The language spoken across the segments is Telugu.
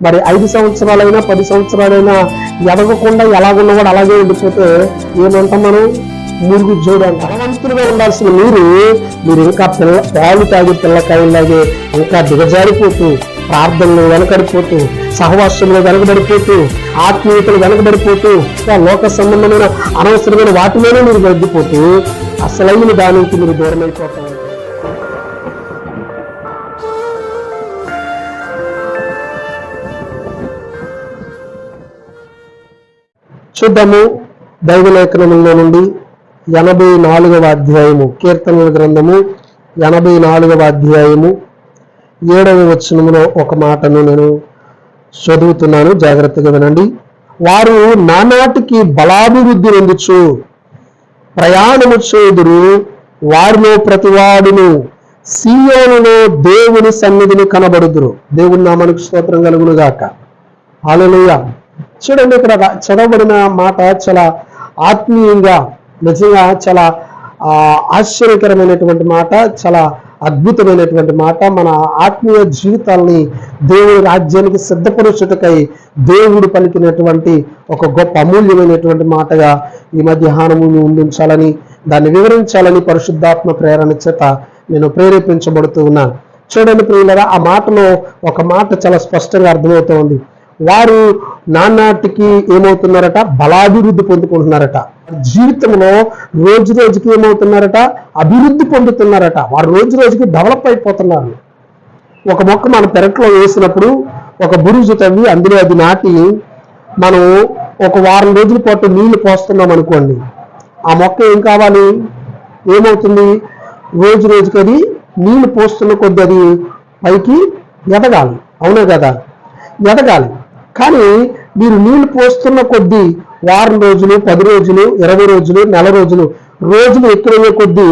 మరి ఐదు సంవత్సరాలైనా పది సంవత్సరాలైనా ఎదగకుండా ఎలాగున్నవాడు అలాగే ఉండిపోతే ఏమంటాం మనం? మురుగు జోడు అంట. బలవంతులుగా ఉండాల్సిన మీరు మీరు ఇంకా పిల్ల పాలు తాగి పిల్లకాయలాగే ఇంకా దిగజారిపోతూ ప్రార్థనలు వెనకడిపోతూ సహవాసంలో వెనకబడిపోతూ ఆత్మీయతలు వెనకబడిపోతూ ఇంకా లోక సంబంధమైన అనవసరమైన వాటిలోనే మీరు తగ్గిపోతూ అసలైన దానికి మీరు దూరం చూద్దాము దైవలేఖనములో నుండి ఎనభై నాలుగవ అధ్యాయము కీర్తనల గ్రంథము ఎనభై నాలుగవ అధ్యాయము ఏడవ వచనములో ఒక మాటను నేను చదువుతున్నాను. జాగ్రత్తగా వినండి. వారు నానాటికి బలాభివృద్ధి పొందుచు ప్రయాణము చేదురు వారిలో ప్రతివాడును సీయోనులో దేవుని సన్నిధిని కనబడుదురు. దేవుని నామానికి స్తోత్రం కలుగునుగాక. గాక చూడండి ఇక్కడ చదవబడిన మాట చాలా ఆత్మీయంగా నిజంగా చాలా ఆశ్చర్యకరమైనటువంటి మాట చాలా అద్భుతమైనటువంటి మాట. మన ఆత్మీయ జీవితాల్ని దేవుని రాజ్యానికి సిద్ధపరచుటకై దేవుడు పలికినటువంటి ఒక గొప్ప అమూల్యమైనటువంటి మాటగా ఈ మధ్యాహ్నము ఉండించాలని దాన్ని వివరించాలని పరిశుద్ధాత్మ ప్రేరణ చేత నేను ప్రేరేపించబడుతూ ఉన్నాను చూడండి ప్రియులరా ఆ మాటలో ఒక మాట చాలా స్పష్టంగా అర్థమవుతోంది. వారు నానాటికి ఏమవుతున్నారట? బలాభివృద్ధి పొందుకుంటున్నారట. జీవితంలో రోజు రోజుకి ఏమవుతున్నారట? అభివృద్ధి పొందుతున్నారట. వారు రోజు రోజుకి డెవలప్ అయిపోతున్నారు. ఒక మొక్క మన పెరట్లో వేసినప్పుడు ఒక బురుజు తవ్వి అందులో అది నాటి మనం ఒక వారం రోజుల పాటు నీళ్ళు పోస్తున్నాం అనుకోండి. ఆ మొక్క ఏం కావాలి? ఏమవుతుంది? రోజు రోజుకి అది నీళ్ళు పోస్తున్న కొద్ది అది పైకి ఎదగాలి. అవునే కదా? ఎదగాలి. కానీ మీరు నీళ్ళు పోస్తున్న కొద్దీ వారం రోజులు పది రోజులు ఇరవై రోజులు నెల రోజులు రోజులు ఎక్కువయ్యే కొద్దీ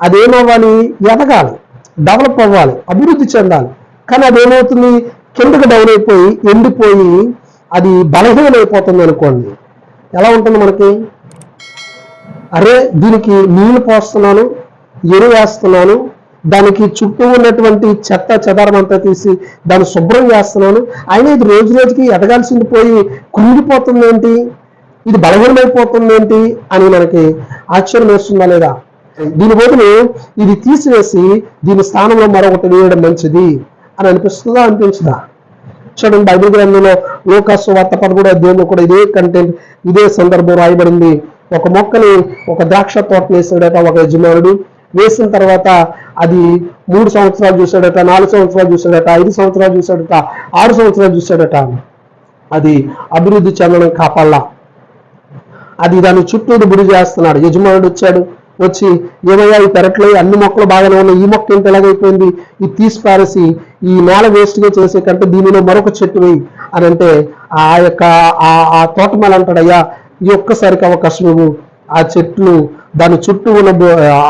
అదేమవ్వాలి? ఎదగాలి. డెవలప్ అవ్వాలి. అభివృద్ధి చెందాలి. కానీ అదేమవుతుంది? కిందకు డౌన్ అయిపోయి ఎండిపోయి అది బలహీనమైపోతుంది అనుకోండి. ఎలా ఉంటుంది మనకి? అరే దీనికి నీళ్ళు పోస్తున్నాను ఎరువు వేస్తున్నాను దానికి చుట్టూ ఉన్నటువంటి చెత్త చెదారం అంతా తీసి దాన్ని శుభ్రం చేస్తున్నాను. అయినా ఇది రోజు రోజుకి ఎదగాల్సింది పోయి కృంగిపోతుంది ఏంటి ఇది బలహీనమైపోతుంది ఏంటి అని మనకి ఆశ్చర్యం వేస్తుందా లేదా? దీని బదులు ఇది తీసివేసి దీని స్థానంలో మరొకటి వేయడం మంచిది అని అనిపిస్తుందా అనిపించదా? చూడండి బైబిల్ గ్రంథంలో లోకాసు వార్త పదమూడో అధ్యాయంలో కూడా ఇదే కంటెంట్ ఇదే సందర్భం రాయబడింది. ఒక మొక్కని ఒక ద్రాక్ష తోట వేసాడట ఒక యజమానుడు. వేసిన తర్వాత అది మూడు సంవత్సరాలు చూశాడట నాలుగు సంవత్సరాలు చూశాడట ఐదు సంవత్సరాలు చూశాడట ఆరు సంవత్సరాలు చూశాడట అది అభివృద్ధి చెందడం కాపాడలా. అది దాని చుట్టూరు బుడి చేస్తున్నాడు. యజమానుడు వచ్చాడు వచ్చి ఏమయ్యా ఈ పెరట్లో అన్ని మొక్కలు బాగానే ఉన్నాయి ఈ మొక్క ఇంత ఎలాగైపోయింది? ఇది తీసి పారేసి ఈ నేల వేస్ట్గా చేసే కంటే దీనిలో మరొక చెట్టు వేయి అని అంటే ఆ యొక్క ఆ ఆ తోటమాల అంటాడయ్యా ఈ ఒక్కసారికి అవకాశం ఇవ్వు. ఆ చెట్లు దాని చుట్టూ ఉన్న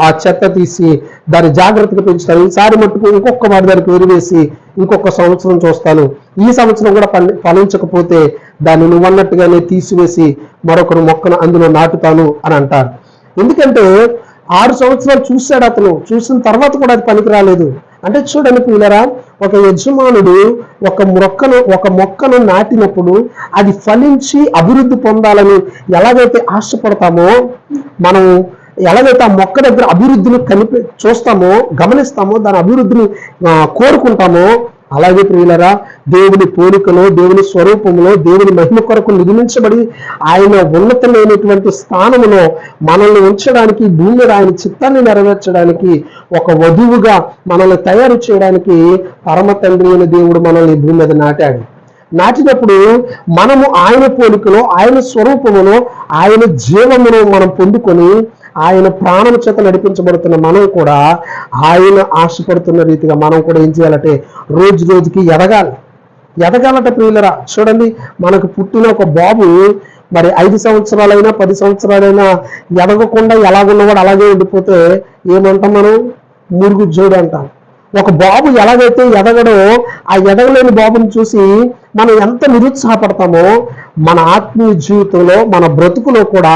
ఆ చెత్త తీసి దాన్ని జాగ్రత్తగా పెంచుతాను ఈసారి మట్టుకు ఇంకొక వాడి దానికి ఎరువేసి ఇంకొక సంవత్సరం చూస్తాను. ఈ సంవత్సరం కూడా ఫలించకపోతే దాన్ని నువ్వన్నట్టుగానే తీసివేసి మరొకరు మొక్కను అందులో నాటుతాను అని అంటారు. ఎందుకంటే ఆరు సంవత్సరాలు చూశాడు అతను. చూసిన తర్వాత కూడా అది పనికి రాలేదు. అంటే చూడండి పిల్లరా ఒక యజమానుడు ఒక మొక్కను ఒక మొక్కను నాటినప్పుడు అది ఫలించి అభివృద్ధి పొందాలని ఎలాగైతే ఆశపడతామో మనం ఎలాగైతే ఆ మొక్క దగ్గర అభివృద్ధిని కనిపి చూస్తామో గమనిస్తామో దాని అభివృద్ధిని కోరుకుంటామో అలాగే ప్రియులరా దేవుని పోలికలో దేవుని స్వరూపంలో దేవుని మహిమ కొరకు నిర్మించబడి ఆయన ఉన్నతమైనటువంటి స్థానంలో మనల్ని ఉంచడానికి భూమి ఆయన చిత్తాన్ని నెరవేర్చడానికి ఒక వధువుగా మనల్ని తయారు చేయడానికి పరమ తండ్రి అయిన దేవుడు మనల్ని భూమి మీద నాటాడు. నాటినప్పుడు మనము ఆయన పోలికలో ఆయన స్వరూపమును ఆయన జీవమును మనం పొందుకొని ఆయన ప్రాణం చేత నడిపించబడుతున్న మనం కూడా ఆయన ఆశపడుతున్న రీతిగా మనం కూడా ఏం చేయాలంటే రోజు రోజుకి ఎదగాలి. ఎదగాలట ప్రియులరా చూడండి మనకు పుట్టిన ఒక బాబు మరి ఐదు సంవత్సరాలైనా పది సంవత్సరాలైనా ఎదగకుండా ఎలాగున్నవాడు అలాగే ఉండిపోతే ఏమంటాం మనం? మురుగు జోడు అంటాం. ఒక బాబు ఎలాగైతే ఎదగడో ఆ ఎదగలేని బాబుని చూసి మనం ఎంత నిరుత్సాహపడతామో మన ఆత్మీయ జీవితంలో మన బ్రతుకులో కూడా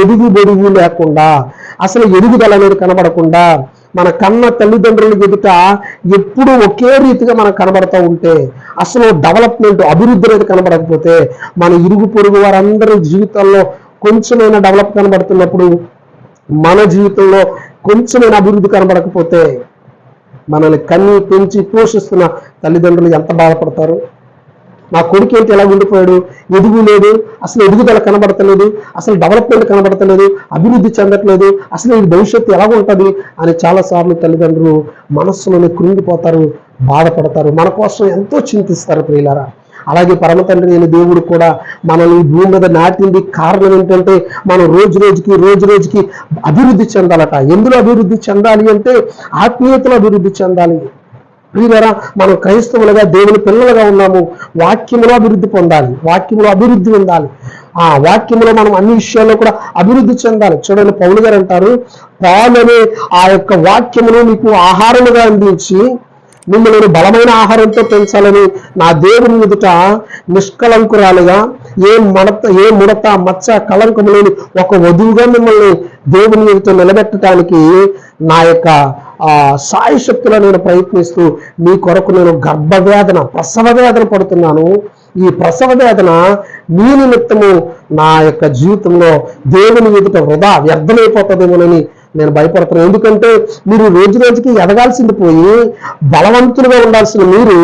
ఎదుగు బొడుగు లేకుండా అసలు ఎదుగుదల అనేది కనబడకుండా మన కన్న తల్లిదండ్రుల ఎదుట ఎప్పుడు ఒకే రీతిగా మనం కనబడతా ఉంటే అసలు డెవలప్మెంట్ అభివృద్ధి అనేది కనబడకపోతే మన ఇరుగు పొరుగు వారందరి జీవితాల్లో కొంచెమైనా డెవలప్ కనబడుతున్నప్పుడు మన జీవితంలో కొంచెమైనా అభివృద్ధి కనబడకపోతే మనల్ని కన్ని పెంచి పోషిస్తున్న తల్లిదండ్రులు ఎంత బాధపడతారు? నా కొడుకు ఏంటి ఎలా ఉండిపోయాడు? ఎదుగు లేదు. అసలు ఎదుగుదల కనబడతలేదు. అసలు డెవలప్మెంట్ కనబడతలేదు. అభివృద్ధి చెందట్లేదు. అసలు ఈ భవిష్యత్తు ఎలా ఉంటుంది? అని చాలాసార్లు తల్లిదండ్రులు మనస్సులోనే కృంగిపోతారు బాధపడతారు. మన కోసం ఎంతో చింతిస్తారు ప్రియులారా. అలాగే పరమ తండ్రి అయిన దేవుడు కూడా మనల్ని ఈ భూమి మీద నాటింది కారణం ఏంటంటే మనం రోజు రోజుకి రోజు రోజుకి అభివృద్ధి చెందాలట. ఎందులో అభివృద్ధి చెందాలి అంటే ఆత్మీయతలో అభివృద్ధి చెందాలి. ప్రియులరా మనం క్రైస్తవులుగా దేవుని పిల్లలుగా ఉన్నాము. వాక్యములో అభివృద్ధి పొందాలి. వాక్యములో అభివృద్ధి ఉండాలి. ఆ వాక్యములో మనం అన్ని విషయాల్లో కూడా అభివృద్ధి చెందాలి. చూడండి పౌలు గారు అంటారు పాలనే ఆ యొక్క వాక్యమును మీకు ఆహారముగా అందించి మిమ్మల్ని బలమైన ఆహారంతో పెంచాలని నా దేవుని ఎదుట నిష్కలంకురాలుగా ఏ మడత ఏ ముడత మచ్చ కలంకము లేని ఒక వధువుగా మిమ్మల్ని దేవుని ఎదుట నిలబెట్టడానికి నా యొక్క ఆ నేను ప్రయత్నిస్తూ మీ కొరకు నేను గర్భవేదన ప్రసవ వేదన పడుతున్నాను. ఈ ప్రసవ వేదన మీ నిమిత్తము నా యొక్క జీవితంలో దేవుని ఎదుట వృధా వ్యర్థమైపోతుందేమోనని నేను భయపడుతున్నాను. ఎందుకంటే మీరు రోజు రోజుకి ఎదగాల్సింది పోయి బలవంతులుగా ఉండాల్సిన మీరు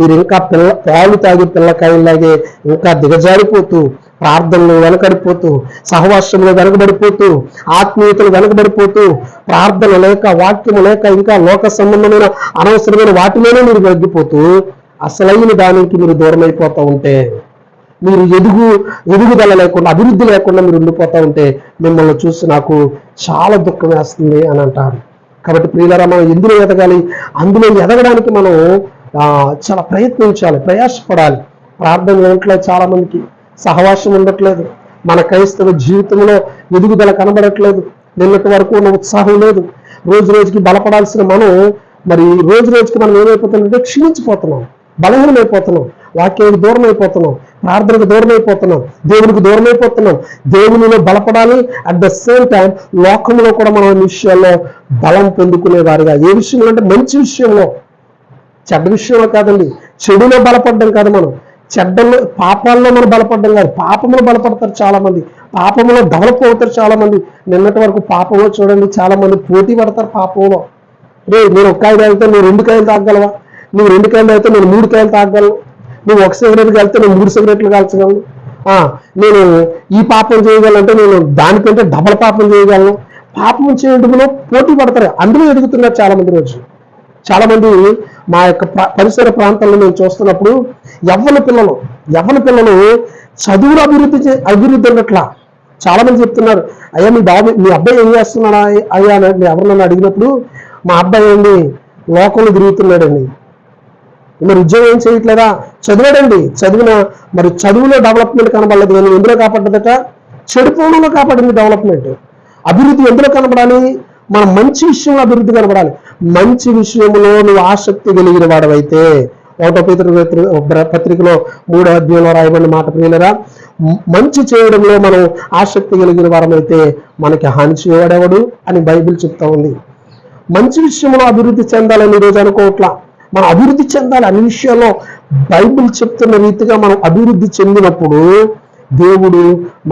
మీరు ఇంకా పిల్ల పాలు తాగి పిల్లకాయలాగే ఇంకా దిగజారిపోతూ ప్రార్థనలు వెనకడిపోతూ సహవాసంలో వెనకబడిపోతూ ఆత్మీయతలు వెనకబడిపోతూ ప్రార్థన లేక వాక్యము లేక ఇంకా లోక సంబంధమైన అనవసరమైన వాటిలోనే మీరు తగ్గిపోతూ అసలైన దానికి మీరు దూరమైపోతూ ఉంటే మీరు ఎదుగు ఎదుగుదల లేకుండా అభివృద్ధి లేకుండా మీరు ఉండిపోతూ ఉంటే మిమ్మల్ని చూసి నాకు చాలా దుఃఖం వేస్తుంది అని అంటారు. కాబట్టి ప్రియులరా మనం ఎందులో ఎదగాలి? అందులో ఎదగడానికి మనం ఆ, చాలా ప్రయత్నించాలి ప్రయాసపడాలి. ప్రార్థన ఇంట్లో చాలా మందికి సహవాసం ఉండట్లేదు. మన క్రైస్తవ జీవితంలో ఎదుగుదల కనబడట్లేదు. నిన్నటి వరకు ఉన్న ఉత్సాహం లేదు. రోజు రోజుకి బలపడాల్సిన మనం మరి రోజు రోజుకి మనం ఏమైపోతుందంటే క్షీణించిపోతున్నాం. బలహీనమైపోతున్నాం. వాక్యానికి దూరం అయిపోతున్నాం ప్రార్థనకు దూరం అయిపోతున్నాం దేవునికి దూరం అయిపోతున్నాం దేవునిలో బలపడాలి. అట్ ద సేమ్ టైం లోకంలో కూడా మనం విషయాల్లో బలం పొందుకునేవారుగా ఏ విషయంలో అంటే మంచి విషయంలో. చెడ్డ విషయంలో కాదండి. చెడులో బలపడడం కాదు మనం. చెడ్డలో పాపాల్లో మనం బలపడడం కాదు పాపంలో బలపడతారు చాలా మంది పాపంలో డెవలప్ అవుతారు చాలా మంది నిన్నటి వరకు పాపంలో చూడండి చాలా మంది పోటీ పడతారు పాపంలో. రే నేను ఒక కాయలు వెళ్తే నువ్వు రెండు కాయలు తాగలవా నువ్వు రెండు కాయలు తాగితే నేను మూడు కాయలు తాగలను నువ్వు ఒక సిగరెట్ కలితే నేను మూడు సిగరెట్లు కాల్చగలను. ఆ, నేను ఈ పాపం చేయగలంటే నేను దానికంటే డబల్ పాపం చేయగలను. పాపం చేయడంలో పోటీ పడతారు. అందులో ఎదుగుతున్నారు చాలా మంది రోజు. చాలా మంది మా యొక్క పరిసర ప్రాంతాల్లో నేను చూస్తున్నప్పుడు యవ్వన పిల్లలు యవ్వన పిల్లలు చదువులు అభివృద్ధి చే- అభివృద్ధి ఉన్నట్లా చాలా మంది చెప్తున్నారు అయ్యా మీ బాబు మీ అబ్బాయి ఏం చేస్తున్నాడా అయ్యా? అని ఎవరినన్నా అడిగినప్పుడు మా అబ్బాయి ఏంటి లోకంలో తిరుగుతున్నాడండి. మరి ఉద్యోగం ఏం చేయట్లేదా? చదివాడండి. చదివిన మరి చదువులో డెవలప్మెంట్ కనబడలేదు కానీ ఎందులో కాపాడదట చెడిపోవడంలో కాపాడింది డెవలప్మెంట్. అభివృద్ధి ఎందులో కనబడాలి? మన మంచి విషయంలో అభివృద్ధి కనబడాలి. మంచి విషయంలో నువ్వు ఆసక్తి కలిగిన వాడవైతే ఒకటో పితృ పత్రికలో మూడో అధ్యాయంలో రాయబడిన మాట ప్రియులరా మంచి చేయడంలో మనం ఆసక్తి కలిగిన వారమైతే మనకి హాని చేయవాడెవడు అని బైబిల్ చెప్తా ఉంది. మంచి విషయంలో అభివృద్ధి చెందాలని ఈరోజు అనుకోవట్లా. మనం అభివృద్ధి చెందాలి అన్ని విషయాల్లో బైబిల్ చెప్తున్న రీతిగా మనం అభివృద్ధి చెందినప్పుడు దేవుడు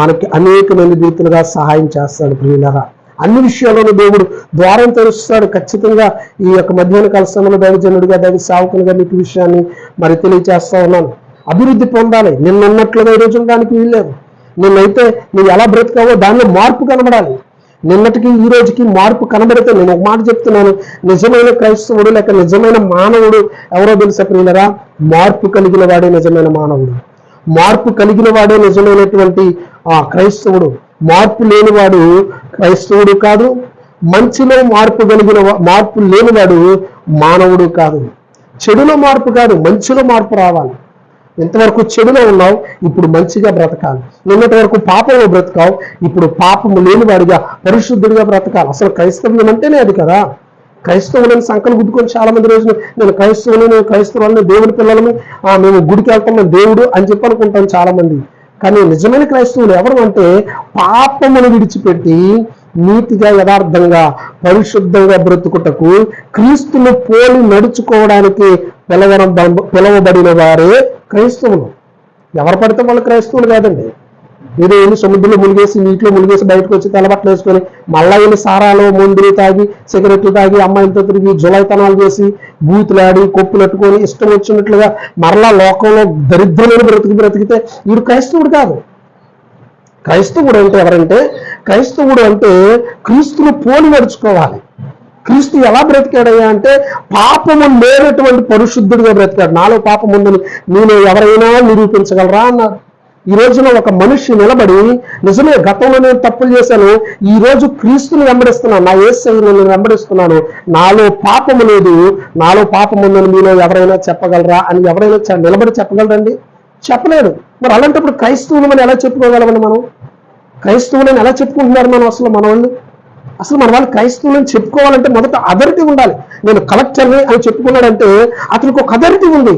మనకి అనేకమైన రీతిలుగా సహాయం చేస్తాడు ప్రియులరా. అన్ని విషయాల్లోనూ దేవుడు ద్వారం తెరుస్తాడు. ఖచ్చితంగా ఈ యొక్క మధ్యాహ్న కాల సమయంలో దైవజనుడిగా దైవ సావుకునిగా మీకు విషయాన్ని మరి తెలియజేస్తా ఉన్నాను. అభివృద్ధి పొందాలి. నిన్నున్నట్లుగా ఈ రోజు ఉండడానికి వీల్లేదు. నిన్నైతే నువ్వు ఎలా బ్రతికావో దానిలో మార్పు కనబడాలి. నిన్నటికి ఈ రోజుకి మార్పు కనబడితే నేను ఒక మాట చెప్తున్నాను. నిజమైన క్రైస్తవుడు లేక నిజమైన మానవుడు ఎవరో తెలుసా ప్రియులరా? మార్పు కలిగిన వాడే నిజమైన మానవుడు. మార్పు కలిగిన వాడే నిజమైనటువంటి ఆ క్రైస్తవుడు. మార్పు లేనివాడు క్రైస్తవుడు కాదు మంచిలో మార్పు కలిగిన మార్పు లేనివాడు మానవుడు కాదు. చెడులో మార్పు కాదు మంచిలో మార్పు రావాలి. ఇంతవరకు చెడులో ఉన్నావు ఇప్పుడు మంచిగా బ్రతకాలి. నిన్నటి వరకు పాపంలో బ్రతకావు ఇప్పుడు పాపము లేనివాడిగా పరిశుద్ధుడిగా బ్రతకాలి. అసలు క్రైస్తవ్యం అంటేనే అది కదా. క్రైస్తవులను సంకలు గుద్దుకొని చాలా మంది రోజులు నేను క్రైస్తవుని నేను క్రైస్తవులని దేవుని పిల్లలని మేము గుడికి వెళ్తాం దేవుడు అని చెప్పి అనుకుంటాం చాలా మంది కానీ నిజమైన క్రైస్తవులు ఎవరు అంటే పాపమును విడిచిపెట్టి నీతిగా యథార్థంగా పరిశుద్ధంగా బ్రతుకుటకు క్రీస్తును పోలి నడుచుకోవడానికి పిలవడం పిలవబడిన వారే క్రైస్తవులు. ఎవరు పడితే వాళ్ళు క్రైస్తవులు కాదండి. ఏదో వెళ్ళి సముద్రంలో మునిగేసి నీటిలో మునిగేసి బయటకు వచ్చి తెల్లబట్టలు వేసుకొని మళ్ళా వెళ్ళి సారాలు ముందులు తాగి సిగరెట్లు తాగి అమ్మాయిలతో తిరిగి జులైతనాలు చేసి బూతులాడి కొప్పులెట్టుకొని ఇష్టం వచ్చినట్లుగా మరలా లోకంలో దరిద్రమైన బ్రతికి బ్రతికితే వీడు క్రైస్తవుడు కాదు. క్రైస్తవుడు అంటే ఎవరంటే క్రైస్తవుడు అంటే క్రీస్తును పోలి నడుచుకోవాలి. క్రీస్తు ఎలా బ్రతికాడయ్యా అంటే పాపము లేనటువంటి పరిశుద్ధుడిగా బ్రతికాడు. నాలో పాపం ఉందని నేను ఎవరైనా నిరూపించగలరా అన్నారు. ఈ రోజున ఒక మనిషి నిలబడి నిజమే గతంలో నేను తప్పులు చేశాను ఈ రోజు క్రీస్తుని వెంబడిస్తున్నాను నా ఏసైని నేను వెంబడిస్తున్నాను నాలో పాపము లేదు నాలో పాపం ఉందని మీలో ఎవరైనా చెప్పగలరా? అని ఎవరైనా నిలబడి చెప్పగలరండి? చెప్పలేడు మరి అలాంటప్పుడు క్రైస్తవులు మనం ఎలా చెప్పుకోగలమని మనం? క్రైస్తవులని ఎలా చెప్పుకుంటున్నారు మనం అసలు మన వాళ్ళు అసలు మన వాళ్ళు క్రైస్తవులను చెప్పుకోవాలంటే మొదట అథారిటీ ఉండాలి. నేను కలెక్టర్ని అని చెప్పుకున్నాడంటే అతనికి ఒక అథారిటీ ఉంది.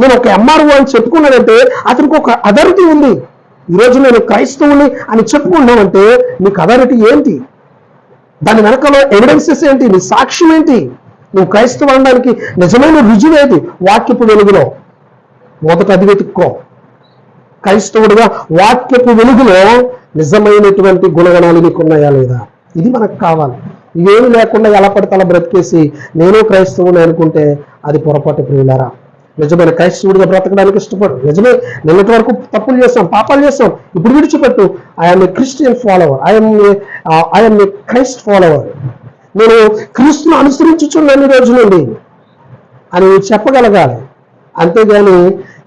నేను ఒక ఎంఆర్ఓ అని చెప్పుకున్నానంటే అతనికి ఒక అథారిటీ ఉంది. ఈరోజు నేను క్రైస్తవుని అని చెప్పుకున్నామంటే నీకు అథారిటీ ఏంటి? దాని వెనకలో ఎవిడెన్సెస్ ఏంటి? నీ సాక్ష్యం ఏంటి? నువ్వు క్రైస్తవ అనడానికి నిజమైన రుజువు వాక్యపు వెలుగులో. మొదట అది వెతుక్కో. క్రైస్తవుడిగా వాక్యపు వెలుగులో నిజమైనటువంటి గుణగణాలు నీకు ఉన్నాయా లేదా? ఇది మనకు కావాలి. ఇవేమి లేకుండా ఎలా పడితే అలా బ్రతికేసి నేను క్రైస్తవుని అనుకుంటే అది పొరపాటు ప్రియులారా. నిజమైన క్రైస్తవుడిగా బ్రతకడానికి ఇష్టపడు. నిజమే నిన్నటి వరకు తప్పులు చేస్తాం పాపాలు చేస్తాం ఇప్పుడు విడిచిపెట్టు. I'm a Christian follower I'm I'm a Christ follower నేను క్రీస్తును అనుసరించుచున్నాను ఈ రోజు నుండి. అని చెప్పగలగాలి. అంతేగాని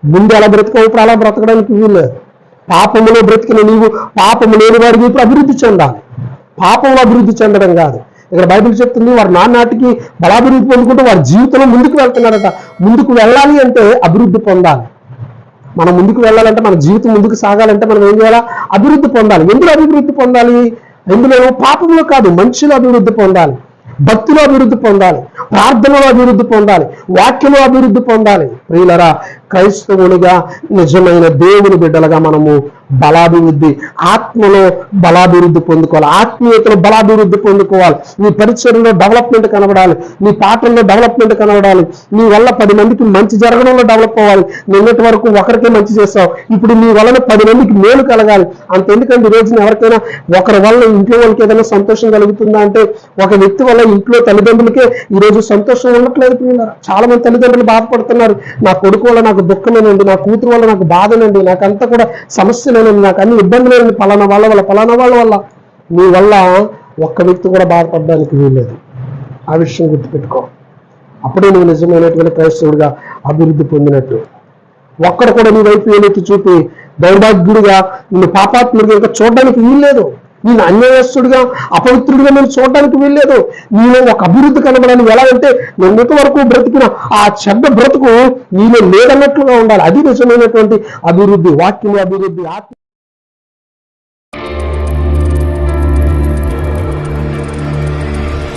ముందు ఎలా బ్రతకవు ఇప్పుడు అలా బ్రతకడానికి వీల్లేదు. పాపములో బ్రతికిన నీవు పాపము లేని వాడికి ఇప్పుడు అభివృద్ధి చెందాలి. పాపంలో అభివృద్ధి చెందడం కాదు. ఇక్కడ బైబిల్ చెప్తుంది వారు నానాటికి బలాభివృద్ధి పొందుకుంటూ వారి జీవితంలో ముందుకు వెళ్తున్నారట. ముందుకు వెళ్ళాలి అంటే అభివృద్ధి పొందాలి. మనం ముందుకు వెళ్ళాలంటే మన జీవితం ముందుకు సాగాలంటే మనం ఏం చేయాలా? అభివృద్ధి పొందాలి. ఎందులో అభివృద్ధి పొందాలి? ఎందులో పాపంలో కాదు మనుషులు అభివృద్ధి పొందాలి. భక్తిలో అభివృద్ధి పొందాలి. ప్రార్థనలో అభివృద్ధి పొందాలి. వాక్యంలో అభివృద్ధి పొందాలి. ప్రియులరా క్రైస్తవునిగా నిజమైన దేవుని బిడ్డలుగా మనము బలాభివృద్ధి ఆత్మలో బలాభివృద్ధి పొందుకోవాలి. ఆత్మీయతలో బలాభివృద్ధి పొందుకోవాలి. నీ పరిచయంలో డెవలప్మెంట్ కనబడాలి. నీ పాటల్లో డెవలప్మెంట్ కనబడాలి. నీ వల్ల పది మందికి మంచి జరగడంలో డెవలప్ అవ్వాలి. నిన్నటి వరకు ఒకరికే మంచి చేస్తావు ఇప్పుడు నీ వలన పది మందికి మేలు కలగాలి. అంత ఎందుకంటే ఈ రోజున ఎవరికైనా ఒకరి వల్ల ఇంట్లో వాళ్ళకి ఏదైనా సంతోషం కలుగుతుందా అంటే ఒక వ్యక్తి వల్ల ఇంట్లో తల్లిదండ్రులకే ఈరోజు సంతోషం ఉండట్లేదు చాలా మంది తల్లిదండ్రులు బాధపడుతున్నారు. నా కొడుకు వల్ల నాకు దుఃఖమేనండి నా కూతురు వల్ల నాకు బాధనండి నాకంతా కూడా సమస్యలేనండి నాకు అన్ని ఇబ్బందులేనండి పలానా వాళ్ళ వల్ల పలానా వాళ్ళ వల్ల. నీ వల్ల ఒక్క వ్యక్తి కూడా బాధపడడానికి వీల్లేదు. ఆ విషయం గుర్తుపెట్టుకో. అప్పుడే నువ్వు నిజమైనటువంటి క్రైస్తవుడిగా అభివృద్ధి పొందినట్టు. ఒక్కడ కూడా నీ వైపు ఏలెత్తి చూపి దౌర్భాగ్యుడిగా నిన్ను పాపాత్ముడిగా ఇంకా చూడడానికి వీల్లేదు. నేను అన్యాయస్తుడిగా అపవిత్రుడిగా నేను చూడడానికి వెళ్ళలేదు నీలో ఒక అభివృద్ధి కనబడాలి ఎలా అంటే నిన్నటి వరకు బ్రతికిన ఆ చెడ్డ బ్రతుకు నీలో లేదన్నట్లుగా ఉండాలి. అది నిజమైనటువంటి అభివృద్ధి వాక్యం అభివృద్ధి ఆత్మ